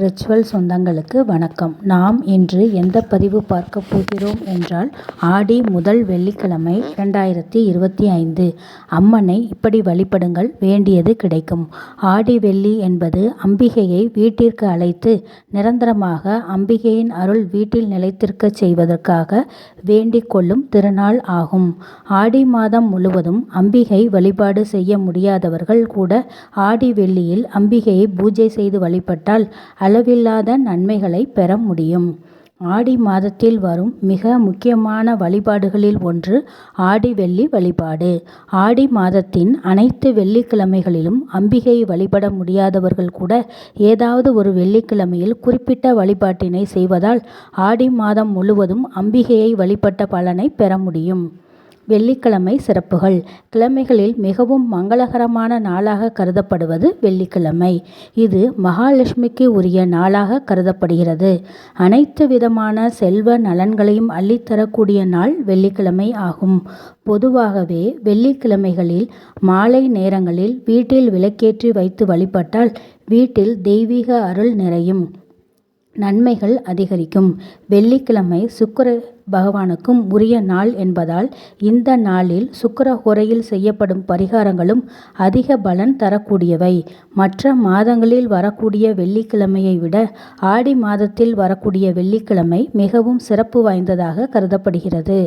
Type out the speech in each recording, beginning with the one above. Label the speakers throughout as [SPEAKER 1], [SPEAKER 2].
[SPEAKER 1] Ritual சொந்தங்களுக்கு வணக்கம். நாம் இன்று எந்த பதிவு பார்க்க போகிறோம் என்றால் ஆடி முதல் வெள்ளிக்கிழமை இரண்டாயிரத்தி இருபத்தி ஐந்து. அம்மனை இப்படி வழிபடுங்கள் வேண்டியது கிடைக்கும். ஆடி வெள்ளி என்பது அம்பிகையை வீட்டிற்கு அழைத்து நிரந்தரமாக அம்பிகையின் அருள் வீட்டில் நிலைத்திருக்க செய்வதற்காக வேண்டிக் கொள்ளும் திருநாள் ஆகும். ஆடி மாதம் முழுவதும் அம்பிகை வழிபாடு செய்ய முடியாதவர்கள் கூட ஆடி வெள்ளியில் அம்பிகையை பூஜை செய்து வழிபட்டால் அளவில்லாத நன்மைகளை பெற முடியும். ஆடி மாதத்தில் வரும் மிக முக்கியமான வழிபாடுகளில் ஒன்று ஆடி வெள்ளி வழிபாடு. ஆடி மாதத்தின் அனைத்து வெள்ளிக்கிழமைகளிலும் அம்பிகையை வழிபட முடியாதவர்கள் கூட ஏதாவது ஒரு வெள்ளிக்கிழமையில் குறிப்பிட்ட வழிபாட்டினை செய்வதால் ஆடி மாதம் முழுவதும் அம்பிகையை வழிபட்ட பலனை பெற முடியும். வெள்ளிக்கிழமை சிறப்புகள். கிழமைகளில் மிகவும் மங்களகரமான நாளாக கருதப்படுவது வெள்ளிக்கிழமை. இது மகாலட்சுமிக்கு உரிய நாளாக கருதப்படுகிறது. அனைத்து விதமான செல்வ நலன்களையும் அள்ளித்தரக்கூடிய நாள் வெள்ளிக்கிழமை ஆகும். பொதுவாகவே வெள்ளிக்கிழமைகளில் மாலை நேரங்களில் வீட்டில் விளக்கேற்றி வைத்து வழிபட்டால் வீட்டில் தெய்வீக அருள் நிறையும். நன்மைகள் அதிகரிக்கும். வெள்ளிக்கிழமை சுக்கர பகவானுக்கும் உரிய நாள் என்பதால் இந்த நாளில் சுக்கிர ஹோரையில் செய்யப்படும் பரிகாரங்களும் அதிக பலன் தரக்கூடியவை. மற்ற மாதங்களில் வரக்கூடிய வெள்ளிக்கிழமையை விட ஆடி மாதத்தில் வரக்கூடிய வெள்ளிக்கிழமை மிகவும் சிறப்பு வாய்ந்ததாக கருதப்படுகிறது.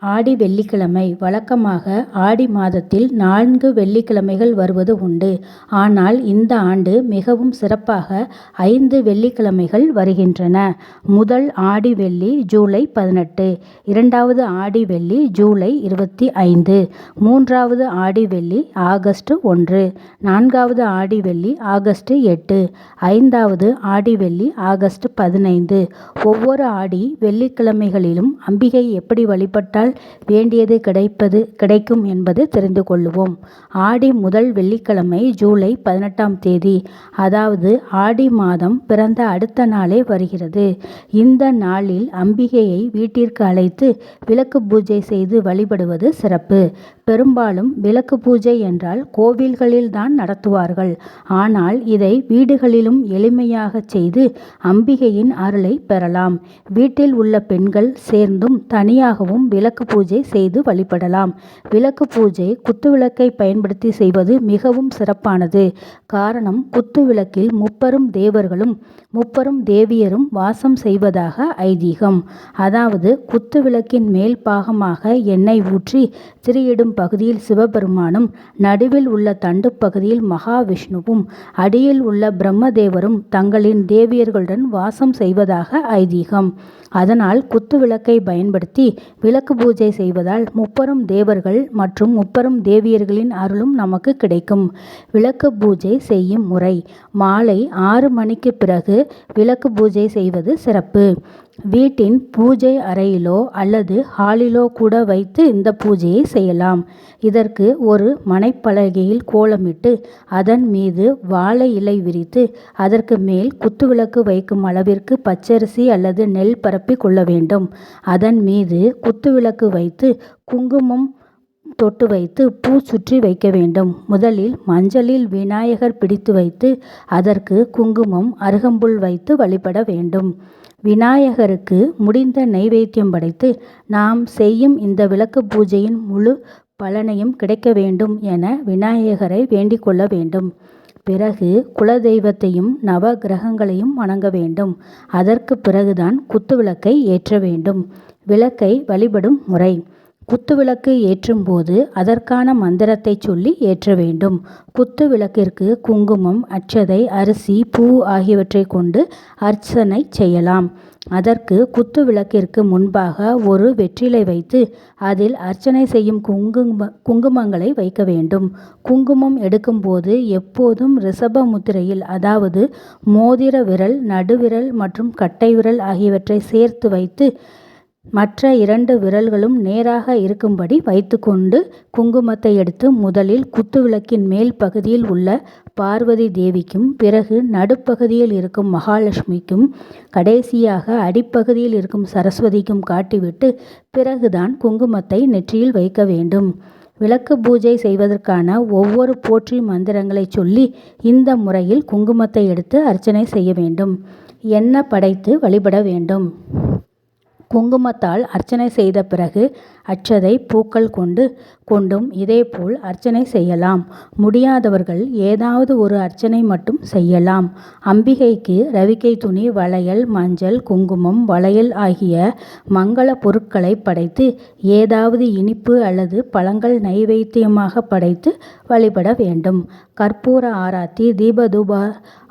[SPEAKER 1] ஆடி வெள்ளிக்கிழமை. வழக்கமாக ஆடி மாதத்தில் நான்கு வெள்ளிக்கிழமைகள் வருவது உண்டு. ஆனால் இந்த ஆண்டு மிகவும் சிறப்பாக ஐந்து வெள்ளிக்கிழமைகள் வருகின்றன. முதல் ஆடி வெள்ளி ஜூலை பதினெட்டு. இரண்டாவது ஆடி வெள்ளி ஜூலை இருபத்தி ஐந்து. மூன்றாவது ஆடி வெள்ளி ஆகஸ்ட் ஒன்று. நான்காவது ஆடி வெள்ளி ஆகஸ்ட் எட்டு. ஐந்தாவது ஆடி வெள்ளி ஆகஸ்ட் பதினைந்து. ஒவ்வொரு ஆடி வெள்ளிக்கிழமைகளிலும் அம்பிகை எப்படி வழிபட்டால் வேண்டியது கிடைப்பது கிடைக்கும் என்பது தெரிந்து கொள்வோம் ஆடி முதல் வெள்ளிக்கிழமை ஜூலை பதினெட்டாம் தேதி அதாவது ஆடி மாதம் பிறந்த அடுத்த நாளே வருகிறது. இந்த நாளில் அம்பிகையை வீட்டிற்கு அழைத்து விளக்கு பூஜை செய்து வழிபடுவது சிறப்பு. பெரும்பாலும் விளக்கு பூஜை என்றால் கோவில்களில் தான் நடத்துவார்கள். ஆனால் இதை வீடுகளிலும் எளிமையாக செய்து அம்பிகையின் அருளை பெறலாம். வீட்டில் உள்ள பெண்கள் சேர்ந்தும் தனியாகவும் விளக்கு பூஜை செய்து வழிபடலாம். விளக்கு பூஜை குத்துவிளக்கை பயன்படுத்தி செய்வது மிகவும் சிறப்பானது. காரணம் குத்துவிளக்கில் முப்பெரும் தேவர்களும் முப்பெரும் தேவியரும் வாசம் செய்வதாக ஐதீகம். அதாவது குத்துவிளக்கின் மேல் பாகமாக எண்ணெய் ஊற்றி திரியிடும் பகுதியில் சிவபெருமானும் நடுவில் உள்ள தண்டு பகுதியில் மகாவிஷ்ணுவும் அடியில் உள்ள பிரம்மதேவரும் தங்களின் தேவியர்களுடன் வாசம் செய்வதாக ஐதீகம். அதனால் குத்துவிளக்கை பயன்படுத்தி விளக்கு பூஜை செய்வதால் முப்பெரும் தேவர்கள் மற்றும் முப்பெரும் தேவியர்களின் அருளும் நமக்கு கிடைக்கும். விளக்கு பூஜை செய்யும் முறை. மாலை ஆறு மணிக்கு பிறகு விளக்கு பூஜை செய்வது சிறப்பு. வீட்டின் பூஜை அறையிலோ அல்லது ஹாலிலோ கூட வைத்து இந்த பூஜையை செய்யலாம். இதற்கு ஒரு மனைப்பலகையில் கோலமிட்டு அதன் மீது வாழை இலை விரித்து அதற்கு மேல் குத்துவிளக்கு வைக்கும் அளவிற்கு பச்சரிசி அல்லது நெல் பரப்பி கொள்ள வேண்டும். அதன் மீது குத்துவிளக்கு வைத்து குங்குமம் தொட்டு வைத்து பூ சுற்றி வைக்க வேண்டும். முதலில் மஞ்சளில் விநாயகர் பிடித்து வைத்து அதற்கு குங்குமம் அருகம்புல் வைத்து வழிபட வேண்டும். விநாயகருக்கு முடிந்த நைவேத்தியம் படைத்து நாம் செய்யும் இந்த விளக்கு பூஜையின் முழு பலனையும் கிடைக்க வேண்டும் என விநாயகரை வேண்டிக் கொள்ள வேண்டும். பிறகு குலதெய்வத்தையும் நவ கிரகங்களையும் வணங்க வேண்டும். அதற்கு பிறகுதான் குத்துவிளக்கை ஏற்ற வேண்டும். விளக்கை வழிபடும் முறை. குத்துவிளக்கு ஏற்றும் போது அதற்கான மந்திரத்தை சொல்லி ஏற்ற வேண்டும். குத்து விளக்கிற்கு குங்குமம் அட்சதை அரிசி பூ ஆகியவற்றை கொண்டு அர்ச்சனை செய்யலாம். அதற்கு குத்து விளக்கிற்கு முன்பாக ஒரு வெற்றிலை வைத்து அதில் அர்ச்சனை செய்யும் குங்கும குங்குமங்களை வைக்க வேண்டும். குங்குமம் எடுக்கும்போது எப்போதும் ரிஷப முத்திரையில் அதாவது மோதிர விரல் நடுவிரல் மற்றும் கட்டை விரல் ஆகியவற்றை சேர்த்து வைத்து மற்ற இரண்டு விரல்களும் நேராக இருக்கும்படி வைத்துக்கொண்டு குங்குமத்தை எடுத்து முதலில் குத்துவிளக்கின் மேல் பகுதியில் உள்ள பார்வதி தேவிக்கும் பிறகு நடுப்பகுதியில் இருக்கும் மகாலட்சுமிக்கும் கடைசியாக அடிப்பகுதியில் இருக்கும் சரஸ்வதிக்கும் காட்டிவிட்டு பிறகுதான் குங்குமத்தை நெற்றியில் வைக்க வேண்டும். விளக்கு பூஜை செய்வதற்கான ஒவ்வொரு போற்றி மந்திரங்களை சொல்லி இந்த முறையில் குங்குமத்தை எடுத்து அர்ச்சனை செய்ய வேண்டும். எண்ணெய் படைத்து வழிபட வேண்டும்? குங்குமத்தால் அர்ச்சனை செய்த பிறகு அட்சதை பூக்கள் கொண்டு கொண்டும் இதேபோல் அர்ச்சனை செய்யலாம். முடியாதவர்கள் ஏதாவது ஒரு அர்ச்சனை மட்டும் செய்யலாம். அம்பிகைக்கு ரவிக்கை துணி வளையல் மஞ்சள் குங்குமம் வளையல் ஆகிய மங்கள பொருட்களை படைத்து ஏதாவது இனிப்பு அல்லது பழங்கள் நைவேத்தியமாக படைத்து வழிபட வேண்டும். கற்பூர ஆராத்தி தீபதூப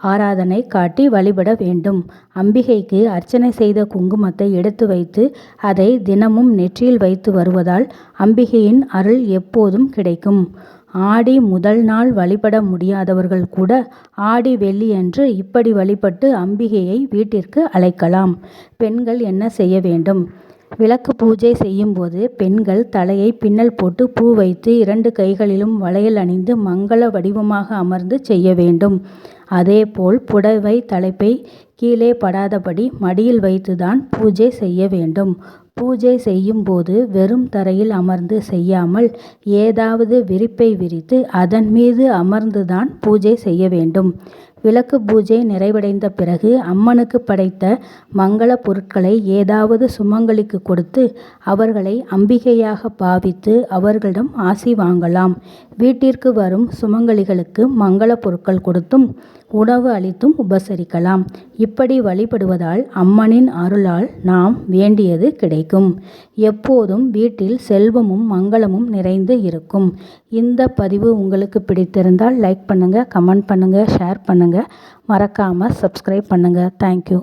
[SPEAKER 1] ஆராதனை காட்டி வழிபட வேண்டும். அம்பிகைக்கு அர்ச்சனை செய்த குங்குமத்தை எடுத்து வைத்து அதை தினமும் நெற்றியில் வைத்து வருவதால் அம்பிகையின் அருள் எப்போதும் கிடைக்கும். ஆடி முதல் நாள் வழிபட முடியாதவர்கள் கூட ஆடி வெள்ளியன்று இப்படி வழிபட்டு அம்பிகையை வீட்டிற்கு அழைக்கலாம். பெண்கள் என்ன செய்ய வேண்டும்? விளக்கு பூஜை செய்யும்போது பெண்கள் தலையை பின்னல் போட்டு பூ வைத்து இரண்டு கைகளிலும் வளையல் அணிந்து மங்கள வடிவமாக அமர்ந்து செய்ய வேண்டும். அதேபோல் புடவை தலைப்பை கீழே படாதபடி மடியில் வைத்துதான் பூஜை செய்ய வேண்டும். பூஜை செய்யும்போது வெறும் தரையில் அமர்ந்து செய்யாமல் ஏதாவது விரிப்பை விரித்து அதன் மீது அமர்ந்துதான் பூஜை செய்ய வேண்டும். விளக்கு பூஜை நிறைவடைந்த பிறகு அம்மனுக்கு படைத்த மங்கள பொருட்களை ஏதாவது சுமங்கலிக்கு கொடுத்து அவர்களை அம்பிகையாக பாவித்து அவர்களிடம் ஆசி வாங்கலாம். வீட்டிற்கு வரும் சுமங்கலிகளுக்கு மங்கள பொருட்கள் கொடுத்தும் உணவு அளித்தும் உபசரிக்கலாம். இப்படி வழிபடுவதால் அம்மனின் அருளால் நாம் வேண்டியது கிடைக்கும். எப்போதும் வீட்டில் செல்வமும் மங்களமும் நிறைந்து இருக்கும். இந்த பதிவு உங்களுக்கு பிடித்திருந்தால் லைக் பண்ணுங்கள் கமெண்ட் பண்ணுங்கள் ஷேர் பண்ணுங்கள் மறக்காமல் சப்ஸ்கிரைப் பண்ணுங்கள் தேங்க்யூ